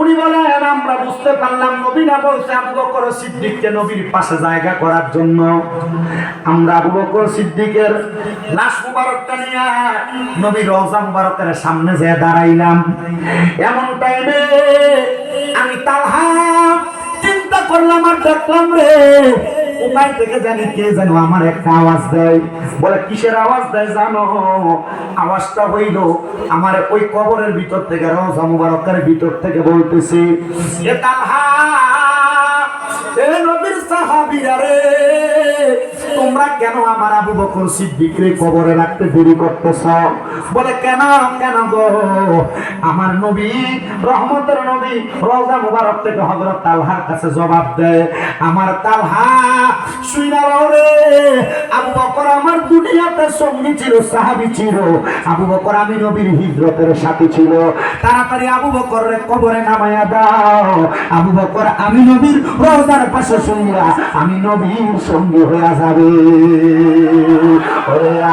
উনি বলেন আমরা বুঝতে পারলাম, নবী না বলছে আবু বকর সিদ্দিককে নবীর পাশে জায়গা করার জন্য। আমরা আবু বকর, সিদ্দিকের লাশ মুবারকটা নিয়ে নবী রওজা মুবারকের সামনে যেয়ে দাঁড়াইলাম। এমন টাইমে আমি তালহা চিন্তা করলাম আর দেখলাম রে কোথায় থেকে জানি কে জানো আমার একটা আওয়াজ দেয়। বলে, কিসের আওয়াজ দেয় জানো? আওয়াজটা হইল আমার ওই কবরের ভিতর থেকে, রওজা মুবারকের ভিতর থেকে বলতেছি, এ তালহা, এ নবীর সাহাবীরা রে তোমরা কেন আমার আবু বকর সিদ্দিকরে কবরে রাখতে দেরি করতেছ? বলে, কেন কেন গো? আমার নবী, রহমতের নবী রওজা মুবারক থেকে হযরত তালহার কাছে জবাব দেয়, আমার তালহা শুইনা রে আবু বকর আমার দুনিয়াতে সঙ্গী ছিল, সাহাবী ছিল। আবু বকর আমি নবীর হিজরতের সাথী ছিল। তাড়াতাড়ি আবু বকরের কবরে নামায়া দাও। আবু বকর, আমি নবীর রওজার পাশে শুনিয়া আমি নবীর সঙ্গী হয়ে যাবে।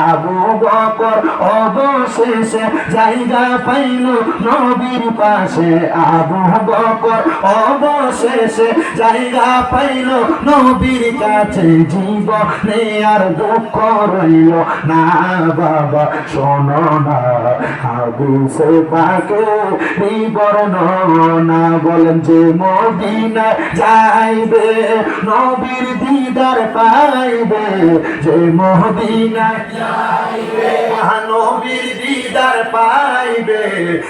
আবু বকর, অবশেষে জায়গা পাইল নবীর পাশে। আবু বকর, অবশেষে জায়গা পাইল নবীর কাছে। আর দুঃখ রইল না, বাবা, শোনো না। হাদিসে পাকে বিবরণ না, বলেন যে মদিনা যাইবে, নবীর দিদার পাইবে। যে মদিনা যাইবে নবীর দিদার পাইবে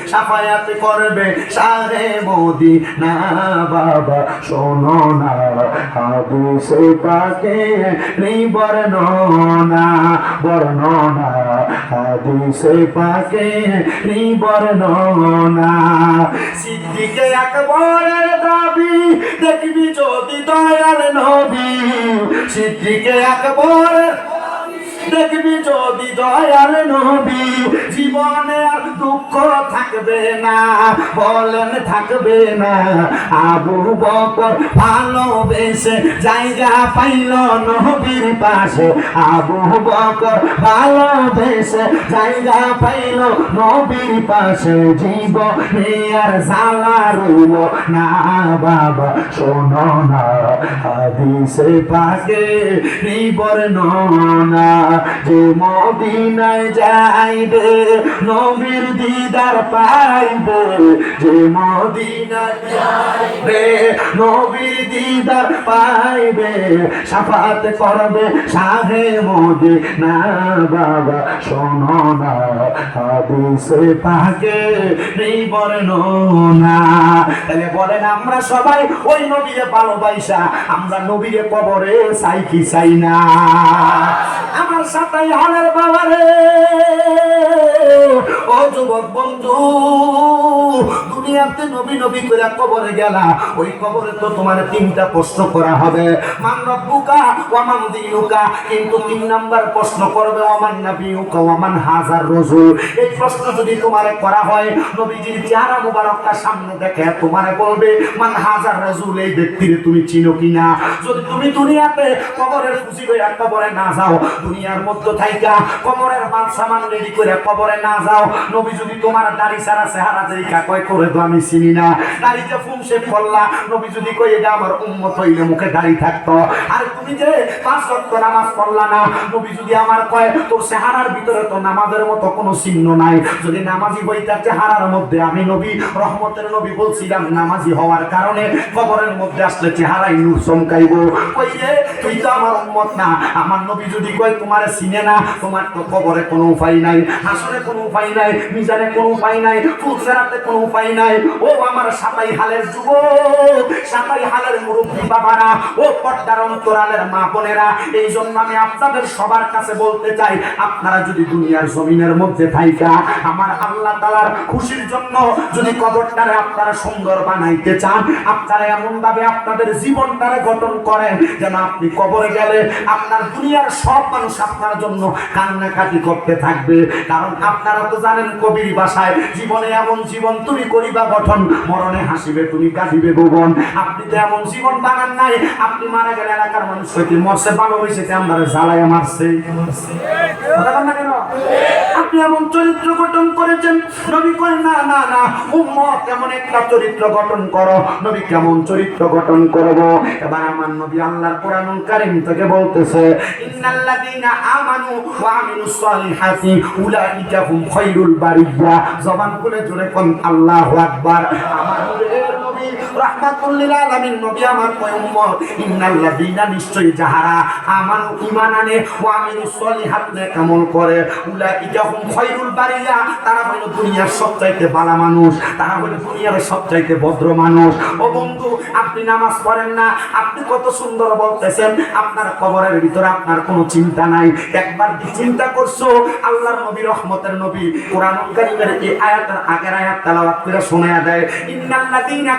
সাফায়াত করবে সারে মোদি না বাবা, শোনো না হাদিসে পাকে নেই বর্ণনা বর্ণনা হাদিসে পাকে বর্ণনা সিদ্দিকে আকবরের দাবি দেখবি যদি দয়াল নবী। সিদ্দিকে আকবরের দেখবি যদি দয়াল নবী, জীবনে আর দুঃখ থাকবে না, বলেন থাকবে না। আবু বকর ভালোবেসে জায়গা পাইল নবীর পাশে। আবু বকর ভালোবেসে জায়গা পাইল নবীর পাশে। জীবনে আর জ্বালা রইল না, বাবা, শোনো না। হাদিসে পাকে নিবর্ণনা। যে মদিনায় যাইবে, নবীর দিদার পাইবে। যে মদিনায় যাইবে, নবীর দিদার পাইবে। সাফাত করবে সাহে মোদি না বাবা শোনো না, হাদিসে পাকে নিবর্ণনা তাহলে বলেন, আমরা সবাই ওই নবীরে ভালোবাসা, আমরা নবীরে কবরে চাই কি চাই না। সাথে হালের বাবারে। ও যুবক বন্ধু দুনিয়াতে নবী নবী করে কবরে গেলা, ওই কবরে তো তোমার তিনটা প্রশ্ন করা হবে। মান রব্বুকা দিনুকা, কিন্তু তিন নাম্বার প্রশ্ন করবে ওয়ামান নাবিয়ুকা ওয়ামান হাজার এই প্রশ্ন যদি তোমারে করা হয়, নবীজির চেহারা মুবারকটা সামনে দেখে তোমারে বলবে, মান হাজার রসুল এই ব্যক্তির তুমি চিনো কিনা? যদি তুমি দুনিয়াতে কবরের খুশি হয়ে কবরে না যাও, দুনিয়ার মধ্যে থাইকা কবরের মাল সামান রেডি করে কবরে না যাও, নবী যদি তোমার দাড়ি সারা চেহারা দেখা কয় করে আমি চিনি না। দাড়িতে ফুম শেপ করলা নবী যদি কই এটা আমার উম্মত হইলে মুখে দাড়ি থাকতো। আর তুমি যে পাঁচ ওয়াক্ত নামাজ পড়লা না, নবী যদি আমার কয়, তোর চেহারার ভিতরে তো নামাজের মতো কোনো চিহ্ন নাই। যদি নামাজি বইটার চেহারার মধ্যে আমি নবী, রহমতের নবী বলছিলাম, নামাজি হওয়ার কারণে কবরের মধ্যে আসলে চেহারাই নূর চমকাইব। কই রে তুই তো আমার উম্মত না। আমার নবী যদি কয়, তোমার চিনে না, তোমার তো কবরে কোনো উপায় নাই, হাসরে কোনো উপায় নাই, মিজানে কোনো উপায় নাই, ফুলসেরাতে কোনো উপায় নাই ও আমার সাতাই হালের যুবক, সাতাই হালের মুরব্বী বাবারা, ও পর্দার অন্তরালের মা বোনেরা এই জন্য আমি আপনাদের সবার কাছে বলতে চাই, আপনারা যদি দুনিয়ার জমিনের মধ্যে থাইকা, আমার আল্লাহ তালার খুশির জন্য যদি কবরটারে আপনারা সুন্দর বানাইতে চান, আপনারা এমন ভাবে আপনাদের জীবনটারে গঠন করেন, যেন আপনি কবরে গেলে আপনার দুনিয়ার সব মানুষ আপনার জন্য কান্নাকাটি করতে থাকবে। কারণ আপনারা তো জানেন কবির ভাষায় জীবনে এমন জীবন তুমি করিবা গঠন, মরণে হাসিবে, তুমি কাঁদিবে ভুবন। আপনি তো এমন জীবন বানান নাই, আপনি মারা গেলে এলাকার মানুষ হইতে মরছে ভালো হয়েছে আমরা জ্বালায় মারছে? আপনি এমন চরিত্র গঠন করেছেন, নবী কয়, না না না, উম্মত, এমন একটা চরিত্র গঠন করো। নবী কেমন চরিত্র গঠন করব? এবার আমার নবী আল্লাহর কোরআনুল কারীম থেকে বলতেছে আমানু ওয়া আমিলুস সালিহাতি উলাইকা হুম বারিয়া। জবান খুলে জোরে কোন, আল্লাহু আকবার আমার নবীর আলামিন, নবী আমার ইন্নাল্লাযীনা যাহারা আমানু ঈমান আনে আমিলুস সালিহাত করে? উলাইকা হুম খায়রুল বারিয়া। তারা হলো দুনিয়ার সবচাইতে মানুষ, তারা হলো দুনিয়ার সবচাইতে ভদ্র মানুষ। ও বন্ধু, আপনি নামাজ পড়েন না, আপনি কত সুন্দর বলতেছেন, আপনার কবরের ভিতরে আপনার কোনো চিন্তা নাই। একবার কি চিন্তা করছ? আল্লাহর নবী, রহমতের নবী কোরআন কারীমের এই আয়াতের আগের আয়াত তেলাওয়াত করে শোনায়া দেয়, ইন্নাল্লাযীনা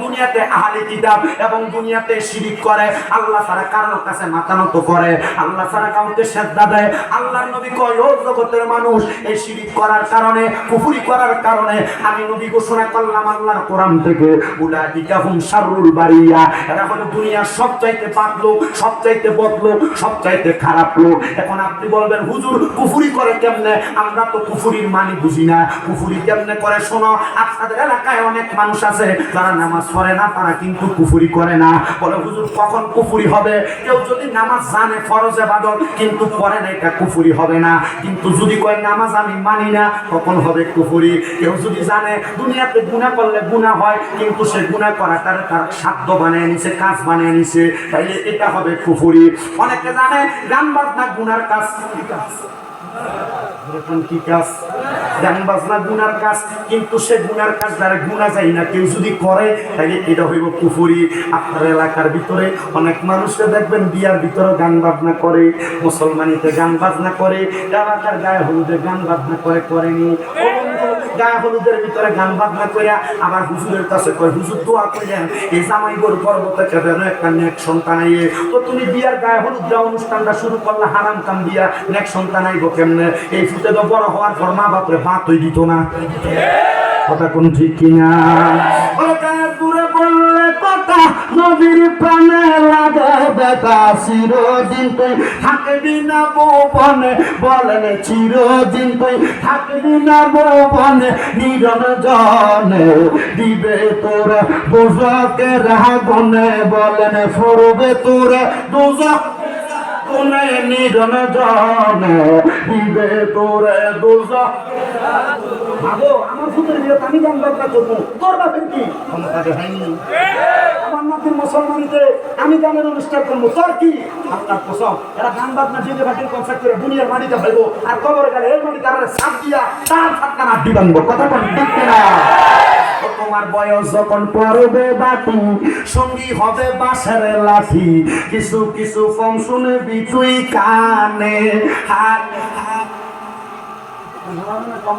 দুনিয়াতে আহলে কিতাব এবং দুনিয়াতে শিরিক করে, আল্লাহ তারা কারোর কাছে মাথা করে, আল্লাহ তারা কাউকে সেজদা দেয়। আল্লাহর নবী কয়, ও জগতের মানুষ, এই শিরিক করার কারণে, কুফরি করার কারণে আমি নবী ঘোষণা করলাম আল্লাহর কোরআন থেকে। সবচাইতে খারাপ লোক। এখন আপনি বলবেন, হুজুর করে কেমনে? আমরা তো মানি বুঝি না। কেমনে করে? শোনো, আপনাদের এলাকায় অনেক মানুষ আছে, যারা নামাজ পড়ে না, তারা কিন্তু করে না। বলে, হুজুর, কখন হবে? কেউ যদি নামাজ জানে, ফরজে বাদল কিন্তু পড়ে না, এটা কুফুরি হবে না। কিন্তু যদি কয়, নামাজ আমি মানি না, তখন হবে কুফুরি। কেউ যদি জানে, দুনিয়াতে গুনাহ করলে গুনাহ হয় কিন্তু সে গুনাহ করাটার তার তার সাধ্য বানিয়ে নিছে, কাজ বানিয়ে নিছে, তাইলে এটা হবে কুফুরি। অনেকে জানে গান বাজনা গুনার কাজ কি কাজ? গান বাজনা গুনার কাজ, কিন্তু সে গুনার কাজ দ্বারা গুণা যায় না। কেউ যদি করে তাহলে এটা হইব কুফুরি। আপনার এলাকার ভিতরে অনেক মানুষকে দেখবেন, বিয়ার ভিতরে গান বাজনা করে, মুসলমানিতে গান বাজনা করে এলাকার গায়ে হলুদে গান বাজনা করে, করেনি। গায়ে হলুদের ভিতরে গান বাজনা করে আবার হুজুরের কাছে কয়, হুজুর, দোয়া কইলেন, এই জামাই গোর পর্বতে কেন একটা নেক সন্তান আইয়ে। তো তুমি বিয়ার গায়ে হলুদ দেওয়া অনুষ্ঠানটা শুরু করলে, হারাম কাম দিয়া নেক সন্তান আইব কেমনে? এই ফুটে তো বড় হওয়ার পর মা বাপরে বাতই দিত না। কথা কোন ঠিক কিনা? নবীর প্রাণে লাগে বেটা চিরদিন তুই থাকবি না বনে বলেন চিরদিন তুই থাকবি না বনে নিরন জনে দিবে তোরা দুজকের হাগনে বলেন ফরবে তোরা দুজক কোনে নিরন জনে দিবে তোর দুজক ভাবো আমার ফুটের বিয়ে আমি গান বাজনা করব। তোর বাপের কি? ক্ষমতাকে হয়নি। আমার নাতির মুসলমানিতে আমি গানের অনুষ্ঠান করব। তোর কি? আপনার কসম এরা গান বাজনা ডিজে ভাটির কনসার্ট করে দুনিয়ার মাটিতে ভাইবো আর কবরে গেলে এই মাটি তারা সাপ দিয়া তার ফাটকা না দিবানবো কথা কোন ঠিক না তোমার বয়স যখন পড়বে বাটি, সঙ্গী হবে বাসার লাঠি। কিছু কিছু ফম শুনে বিচুই কানে হাত কম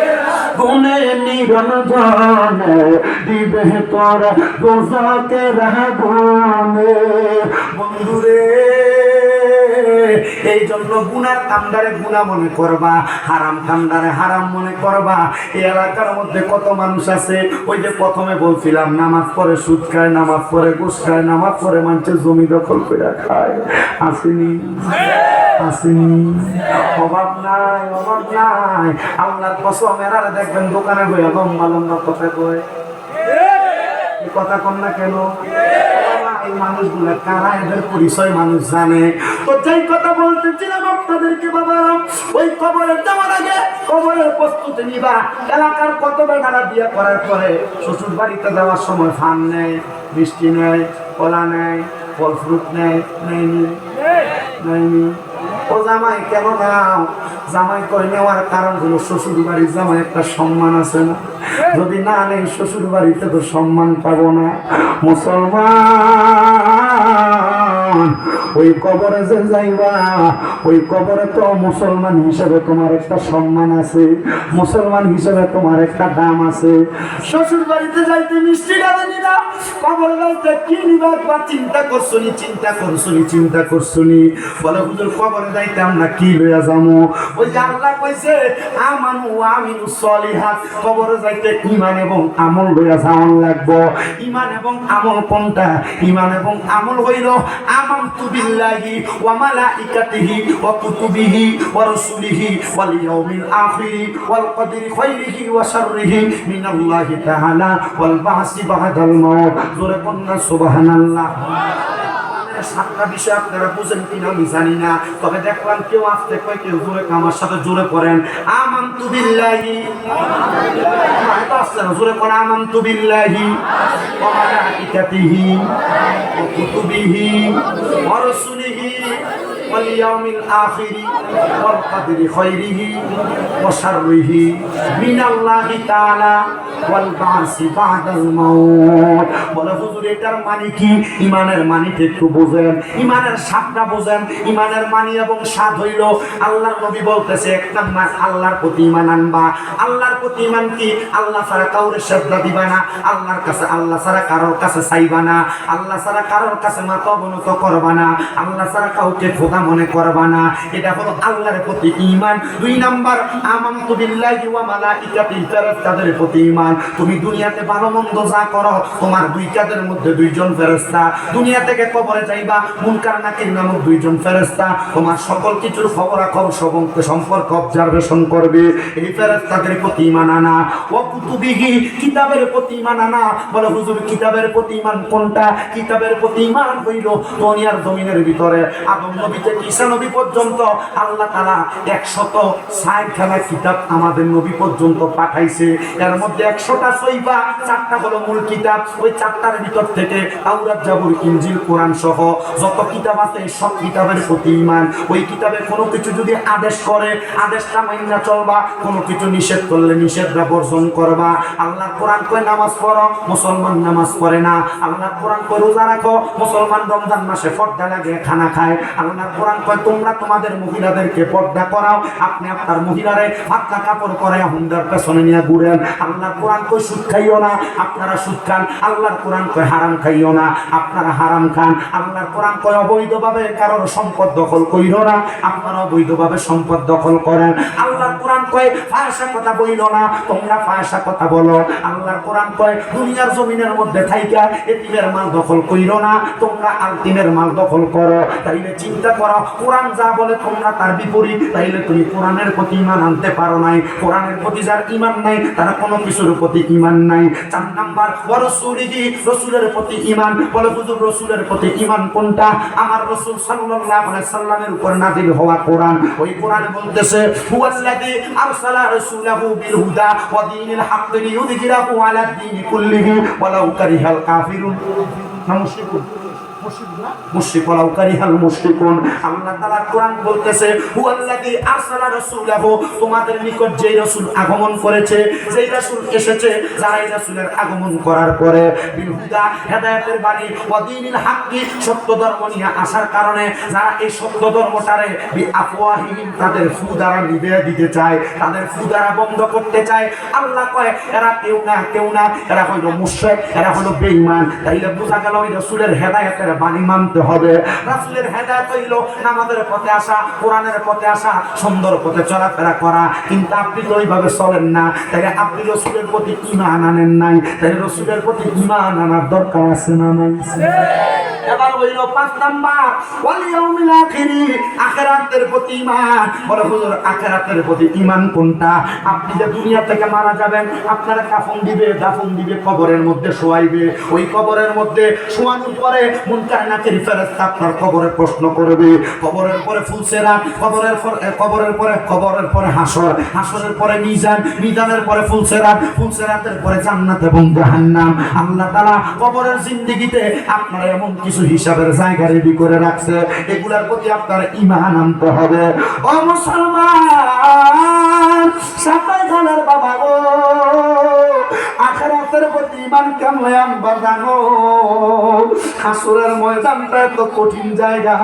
গুনে নিগন জনে দিবে তোর দোষকে রাগুনে বন্ধুরে এই জন্য গুনার কামদারে গুণা মনে করবা, হারাম কামদারে হারাম মনে করবা। এই এলাকার মধ্যে কত মানুষ আছে, ওই যে প্রথমে বলছিলাম, নামাজ পরে সুদ খায়, নামাজ পরে ঘুষ খায়, নামাজ পরে মানুষের জমি দখল করে খায়। আসেনি? আসেনি। অভাব নাই অভাব নাই। আল্লাহর কসম এরারে দেখবেন দোকানে বইয়া লম্বা লম্বা কথা কয় কথা কন না কেন? এই মানুষগুলো কারা? এদের পরিচয় মানুষ জানে। তো যেই কথা বলতেছিলাম আপনাদেরকে বাবা, ওই কবরে যাওয়ার আগে কবরের প্রস্তুতি নিবা। এলাকার কত বেড়ারা বিয়ে করার পরে শ্বশুর বাড়িতে যাওয়ার সময় ফান নেয়, মিষ্টি নেয়, কলা নেয় ফল ফ্রুট নেয় নেয়নি নেয়নি ও জামাই, কেন নাও জামাই করে নেওয়ার কারণ হলো শ্বশুর বাড়ির জামাই একটা সম্মান আছে না। যদি না নেই শ্বশুর বাড়িতে তো সম্মান পাবো না। মুসলমান ওই কবরে যে যাইবা, ওই কবরে তো মুসলমান হিসেবে তোমার একটা সম্মান আছে, মুসলমান হিসেবে তোমার একটা দাম আছে। শ্বশুর বাড়িতে যাইতে মিষ্টি ডালে নিবা কবরে যাইতে কি নিবা বা চিন্তা করছুনি চিন্তা করছুনি চিন্তা করছুনি। বলে, হুজুর, কবরে যাইতে আমরা কি লইয়া যাব ওই যে আল্লাহ কইছে, আমানু আমিনু সলিহাত, কবরে যাইতে ইমান এবং আমল লইয়া যাওয়ান লাগবো। ইমান এবং আমল কোনটা? ইমান এবং আমল হইল, আমানতু বিল্লাহি ওয়া মালাইকাতিহি ওয়া কুতুবিহি ওয়া রাসূলিহি ওয়াল ইয়াউমিল আখির ওয়াল কদরি খাইরিহি ওয়া শাররিহি মিনাল্লাহি তাআলা ওয়াল বাসি বাদাল মাউত জোরে কন্না সুবহানাল্লাহ সাতটা বিষয় আপনারা বুঝেন কিনা আমি জানি না। তবে দেখলাম কেউ আসতে কয় কেউ জোরে আমার সাথে জোরে পড়েন। আমান্তু বিল্লাহি। না, জোরে পড়ে আমান্তু বিল্লাহি ওয়া মালাইকাতিহি কুতুবিহি ওয়া واليوم الآخر والقدر خيره وشره من الله تعالى والبعث بعد الموت বলে হুজুর এটার মানে কি ইমানের মানিটা একটু বোঝেন ইমানের স্বাদটা বোঝেন ইমানের মানি এবং স্বাদ হইল আল্লাহর নবী বলতেছে এক নাম্বার আল্লাহর প্রতি ইমান আনবা আল্লাহর প্রতি ইমান কি আল্লাহ ছাড়া কাউরে শ্রদ্ধা দিবা না আল্লাহর কাছে আল্লাহ ছাড়া কারোর কাছে চাইবা না আল্লাহ ছাড়া কারোর কাছে মাথা অবনত করবা না আল্লাহ ছাড়া কাউকে খোদা মনে করবা না, এটা হলো আল্লাহর প্রতি ইমান দুই নাম্বার, আমানতু বিল্লাহি ওয়া মালাইকাতিহি ফেরেশতাদের প্রতি ইমান তুমি দুনিয়াতে ভালো মন্দ যা করো, তোমার দুই কাদের মধ্যে দুইজন ফেরেশতা। দুনিয়া থেকে কবরে যাইবা, মুনকার নাকির নামক দুইজন ফেরেশতা। তোমার সকল কিছুর খবরাখবর সম্পর্ক অবজারভেশন করবে। এই ফেরেশতাদের প্রতি ইমান আনা। ও কুতুবিহি, কিতাবের প্রতি ইমান আনা। বলে, হুজুর, কিতাবের প্রতি ইমান কোনটা? কিতাবের প্রতি ইমান হইল দুনিয়ার জমিনের ভিতরে। আদম নবী থেকে ঈসা নবী পর্যন্ত আল্লাহ তাআলা একশত ষাটখানা কিতাব আমাদের নবী পর্যন্ত পাঠাইছে। এর মধ্যে একশোটা সইবা চারটা হলো মূল কিতাব। ওই চারটার ভিতর থেকে তাওরাত, জাবুর, ইনজিল, কোরআন সহ যত কিতাব আছে সব কিতাবের প্রতি ইমান ওই কিতাবে কোনো কিছু যদি আদেশ করে, আদেশটা মাইনা চলবা, কোনো কিছু নিষেধ করলে নিষেধটা বর্জন করবা। আল্লাহ কোরআন কয়, নামাজ পড়ো, মুসলমান নামাজ পড়ে না। আল্লাহ কোরআন কয়, রোজা রাখো, মুসলমান রমজান মাসে পর্দা লাগে খানা খায়। আল্লাহ কোরআন কয়, তোমরা তোমাদের মহিলাদেরকে পর্দা করাও। আপনি আপনার মহিলারে কাপড় করে হুন্ডার পেছনে নিয়ে ঘুরেন। কোরআন কয়, সুদ খাইও না। আপনারা সুদ খান। আল্লাহর কোরআন কয়, হারাম খাইও না। আপনারা হারাম খান। আল্লাহর কোরআন কয়, অবৈধভাবে কারোর সম্পদ দখল না। আপনারা অবৈধভাবে সম্পদ দখল করেন। আল্লাহর কোরআন কয়, ফায়সা কথা বইল না। তোমরা ফায়সা কথা বলো। আল্লাহর কোরআন কয়, দুনিয়ার জমিনের মধ্যে থাইকা এতিমের মাল দখল কইরো না। তোমরা আলতিমের মাল দখল করো। তাইলে চিন্তা করো কোরআন যা বলে তোমরা তার বিপরীত, তাইলে তুমি কোরআনের প্রতি ইমান আনতে পারো নাই। কোরআনের প্রতি যার ইমান নাই, তারা কোনো কিছুর প্রতি ইমান নাই। চার নাম্বার রসুলিহি রসুলের প্রতি ইমান। বলে, হুজুর, রসুলের প্রতি ইমান কোনটা? আমার রসুল সাল্লাল্লাহু আলাইহি সাল্লামের উপর হওয়া কোরআন। ওই কোরআনে বলতেছে, হুয়াল্লাযী আরসালা রাসূলাহু বিল হুদা ওয়া দীনিল আলা কুল্লিহি ওয়ালাউ কারিহাল কাফিরুন। না মুশরিকুন যারা এই সত্য তাদের ফু দ্বারা দিতে চায়, তাদের ফু দ্বারা বন্ধ করতে চায়। আল্লাহ কয়, এরা কেউ না কেউ না, এরা মুশরিক, এরা হলো বেঈমান। তাইলে বোঝা গেল ওই রাসূলের হেদায়েতের বাণী মানতে হবে। রাসুলের হেদায়ত হইল নামাজের পথে আসা, কোরআনের পথে আসা, সুন্দর পথে চলাফেরা করা। কিন্তু আপনি তো ওইভাবে চলেন না। তাই আপনি রসুলের প্রতি ইমান আনেন নাই। তাই রসুলের প্রতি ইমান আনার দরকার আছে না নাই? এবার হইল পাঁচ নাম্বার। আখিরাতের প্রতি ঈমান। হুজুর, আখিরাতের প্রতি ঈমান কোনটা? আপনি যে দুনিয়া থেকে মারা যাবেন, আপনারা কাফন দিবে, দাফন দিবে, কবরের মধ্যে শোয়াইবে। ওই কবরের মধ্যে শোয়ানোর পরে মুনকার নাকির ফেরেশতা আপনার কবরে প্রশ্ন করবে। কবরের পরে ফুলসেরা কবরের পরে কবরের পরে কবরের পরে হাসর। হাসরের পরে মিজান, মিজানের পরে ফুলসেরাত ফুলসেরাতের পরে জান্নাত এবং জাহান্নাম। আল্লাহ তাআলা কবরের জিন্দেগিতে আপনারা এমন কিছু কিছু হিসাবের জায়গা রেডি করে রাখছে। এগুলার প্রতি আপনার ইমান আনতে হবে। ও মুসলমান সাতাই খানের বাবা গো। আখেরাতের প্রতি ইমান কেমন আনবার জানো হাসুরের ময়দানটা এত কঠিন জায়গা।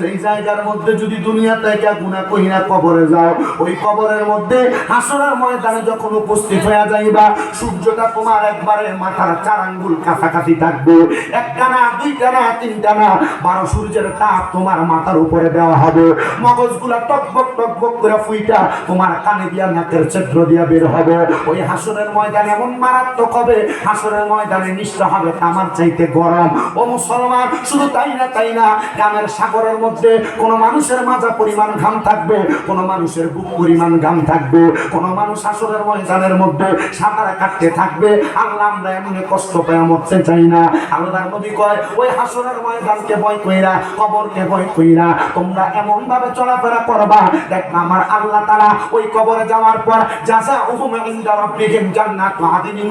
যেই জায়গার মধ্যে যদি দুনিয়া থেকে গুণা কহিনা কবরে যাও। ওই কবরের মধ্যে হাসুরের ময়দানে যখন উপস্থিত হয়ে যাইবা, সূর্যটা তোমার একবারে মাথার চার আঙ্গুল কাছাকাছি থাকবে। একটা না, দুইটা না, তিনটা না, বারো সূর্যের তাপ তোমার মাথার উপরে দেওয়া হবে। মগজগুলা টকবক টকবক করে ফুইটা তোমার কানে দিয়া, নাকের ছিদ্র দিয়া বের হবে। ওই হাসুরের ময়দান এমন মারাত্মক হবে হাসুরের ময়দানে নিশ্চয় হবে? তামার চাইতে গরম। ও মুসলমান, শুধু তাই না তাই না? গ্রামের সাগরের মধ্যে কোন মানুষের মাজা পরিমাণ ঘাম থাকবে, কোন মানুষের বুক পরিমাণ ঘাম থাকবে, কোন মানুষ হাসুরের ময়দানের মধ্যে সাঁতার কাটতে থাকবে। আল্লাহ আমরা এমনি কষ্ট পেয়ে মরতে চাই না। আল্লাহর নবী কয়, ওই হাসুরের ময়দানকে ভয় কইরা, কবরকে ভয় কইরা তোমরা এমন ভাবে চলাফেরা করবা? দেখ আমার আল্লাহ তারা ওই কবরে যাওয়ার পর জাযা উহুম ইনদা রাব্বিহিম জান্নাতু আদিনিন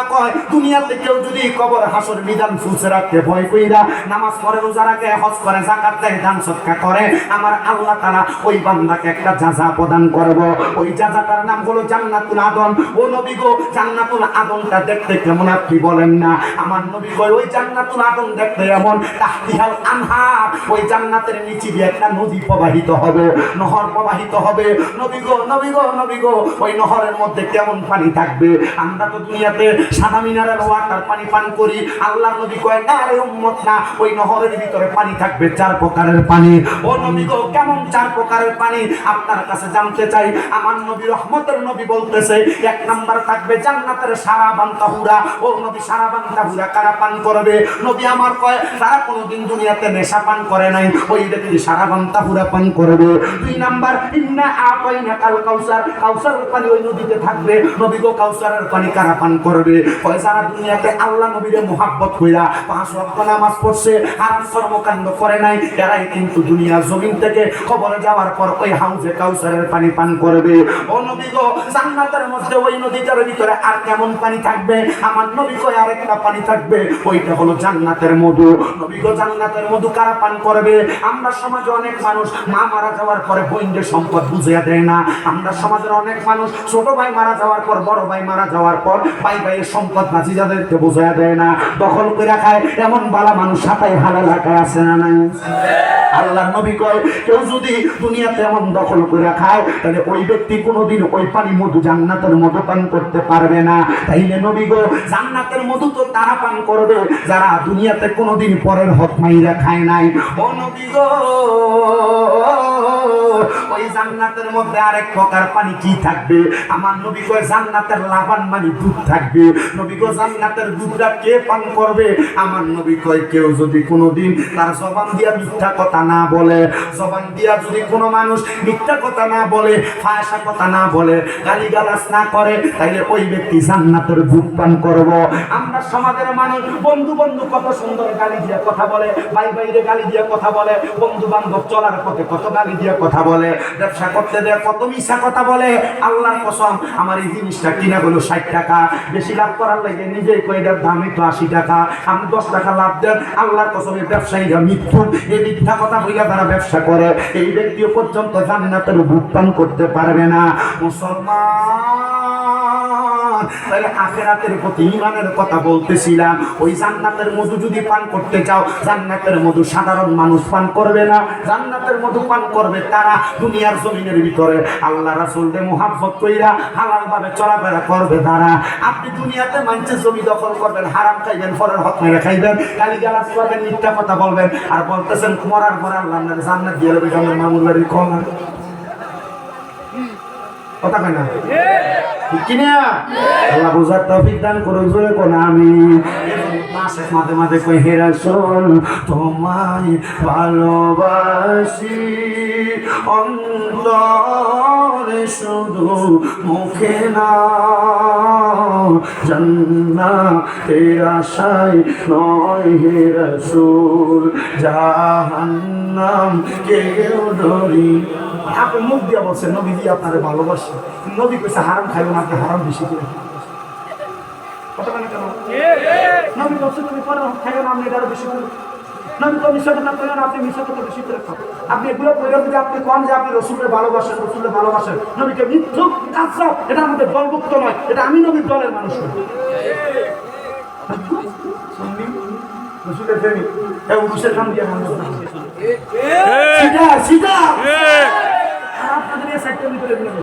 আমার কয় দুনিয়াতে কেউ যদি কবর হাসর বিধান ফুসে রাখতে ভয় কইরা, নামাজ পড়ে রোজা রাখে, হজ করে, যাকাত দেয়, দান সদকা করে, আমার আল্লাহ তাআলা ওই বান্দাকে একটা জাযা প্রদান করব। ওই জাযাটার নাম হলো জান্নাতুল আদন। ও নবী গো, জান্নাতুল আদনটা দেখতে কেমন আপনি বলেন না? আমার নবী কয়, ওই জান্নাতুল আদন দেখতে এমন, তাহতিহাল আনহার। ওই জান্নাতের নিচে দিয়ে একটা নদী প্রবাহিত হবে, নহর প্রবাহিত হবে। নবী গো নবী গো নবী গো, ওই নহরের মধ্যে কেমন পানি থাকবে? আমরা তো দুনিয়াতে সাদা মিনারেল ওয়াটার পানি পান করি। আল্লাহ নবী কয়, না রে উম্মত, না, ওই নহরের ভিতরে পানি থাকবে, চার প্রকারের পানি। ও নবী গো, কেমন চার প্রকারের পানি? আপনার কাছে জানতে চাই, আমার নবী রহমতের নবী বলতেছে, এক নাম্বার থাকবে জান্নাতের সারা বান্তাহুরা ও নবী, সারা বান্তাহুরা কারা পান করবে? নবী আমার কয়, তারা কোনোদিন দুনিয়াতে নেশা পান করে নাই, ওই ব্যক্তি সারা বান্তাহুরা পান করবে। দুই নাম্বার, ইন্না আপাইনা কাল কাউসার। কাউসারের পানি ওই নদীতে থাকবে। নবী গো, কাউসারের পানি কারা পান করবে? কয় সারা দুনিয়াতে আল্লাহ নবীরে মোহাব্বত কইরা পাঁচ ওয়াক্ত নামাজ পড়ছে হারাম কর্মকাণ্ড করে নাই, এরাই কিন্তু দুনিয়ার জমিন থেকে কবরে যাওয়ার পর ওই হাউজে কাউসারের পানি পান করবে। ও নবী গো, জান্নাতের মধ্যে ওই নদীটার ভিতরে আর কেমন পানি থাকবে? আমার নবী কয়, আরেকটা পানি থাকবে, ওইটা হলো জান্নাতের মধু। নবী গো, জান্নাতের মধু কারা পান করবে? আমরা সমাজে অনেক মানুষ মা মারা যাওয়ার পরে বইন্দের সম্পদ বুঝিয়ে দেয় না। আমরা সমাজের অনেক মানুষ ছোট ভাই মারা যাওয়ার পর, বড় ভাই মারা যাওয়ার পর, ভাই ভাইয়ের সম্পদ বাঁচি যাদেরকে বোঝায় দেয় না, দখল করে খায়, এমন বালা মানুষ সাতাই ভালো এলাকায় আছে না নাই? আল্লাহ নবী কয়, কেউ যদি দুনিয়াতে এমন দখল করে খায়, তাহলে ওই ব্যক্তি কোনোদিন ওই পানি মধু জান্নাতের মধু পান করতে পারবে না। তাইলে নবী গো, জান্নাতের মধু তো তারা পান করবে, যারা দুনিয়াতে কোনোদিন পরের হক মাইরা খায় নাই। ও নবী গো, ওই জান্নাতের মধ্যে আরেক প্রকার পানি কি থাকবে? আমার নবী কয়, জান্নাতের লাবান মানে দুধ থাকবে। নবী গো, জান্নাতের দুধটা কে পান করবে? আমার নবী কয়, কেউ যদি কোনোদিন তার জবান দিয়া মিথ্যা কথা না বলে, জবান দিয়া যদি কোনো মানুষ মিথ্যা কথা না বলে ফায়সা কথা না বলে, গালিগালাজ না করে, তাইলে ওই ব্যক্তি জান্নাতের দুধ পান করব। আমরা সমাজের মানুষ, বন্ধু বন্ধু কত সুন্দর গালি দিয়া কথা বলে, ভাই ভাইরে গালি দিয়া কথা বলে, বন্ধু বান্ধব চলার পথে কত গালি দিয়া কথা বলে, ব্যবসা করতে দেয় কত মিশা কথা বলে, আল্লাহর কসম, আমার এই জিনিসটা কিনা হলো ষাট টাকা, বেশি লাভ করার লাগে, নিজেই কইটার দামই তো আশি টাকা, আপনি দশ টাকা লাভ দেন, আল্লাহর কসমের ব্যবসায়ীরা মৃত্যু, এই মিথ্যা কথা বইয়া তারা ব্যবসা করে, এই ব্যক্তিও পর্যন্ত জান্নাতের ভুগতান করতে পারবে না। মুসলমান তাহলে আখেরাতের প্রতি ইমানের কথা বলতেছিলাম, ওই জান্নাতের মধু যদি পান করতে চাও জান্নাতের মধু সাধারণ মানুষ পান করবে না। জান্নাতের মধু পান করবে তারা দুনিয়ার জমিনের ভিতরে। আল্লাহ রাসূলকে মোহাব্বত কইরা হালাল ভাবে চলাফেরা করবে তারা। আপনি দুনিয়াতে মানুষের জমি দখল করবেন, হারাম খাইবেন পরের হক মেরে খাইবেন গালি গালাজ করবেন, মিথ্যা কথা বলবেন, আর বলতেছেন, মরার পরে আল্লাহ আপনার জান্নাত দিয়ে দেবে মামুর কথা কয় না? ঠিক কিনা? আল্লাহ বুঝার তফিক দান করুন জোরে কোন আমি মাঝে মাঝে কই, হেরা শোন, তোমায় ভালোবাসি। অন্তর শুধু মুখে না, জান্নাতের সাই নয় হে রসুল, জাহান্নাম কেউ ডরি আপনি মুখ দিয়া বলছেন নবী দিয়ে আপনারে ভালোবাসে। নবী কইছে, হারাম খাইবেন আপনি হারাম বেশি করে কথা কেন? নবী বলছে তুমি করে খাইবেন আপনি এটা বেশি করে নবী তো মিশা কথা করেন আপনি মিশা কথা বেশি করে খান আপনি এগুলো করে যদি আপনি কন যে আপনি রসুলের ভালোবাসেন রসুলের ভালোবাসেন নবীকে মিথ্যু কাজরাও এটা আমাদের দলভুক্ত নয় এটা আমি নবীর দলের মানুষ। সুন্নি, রসুলের প্রেমিক। দিয়ে মানুষ সিধা সিধা আপনাদের এই সাইডটা ভিতরে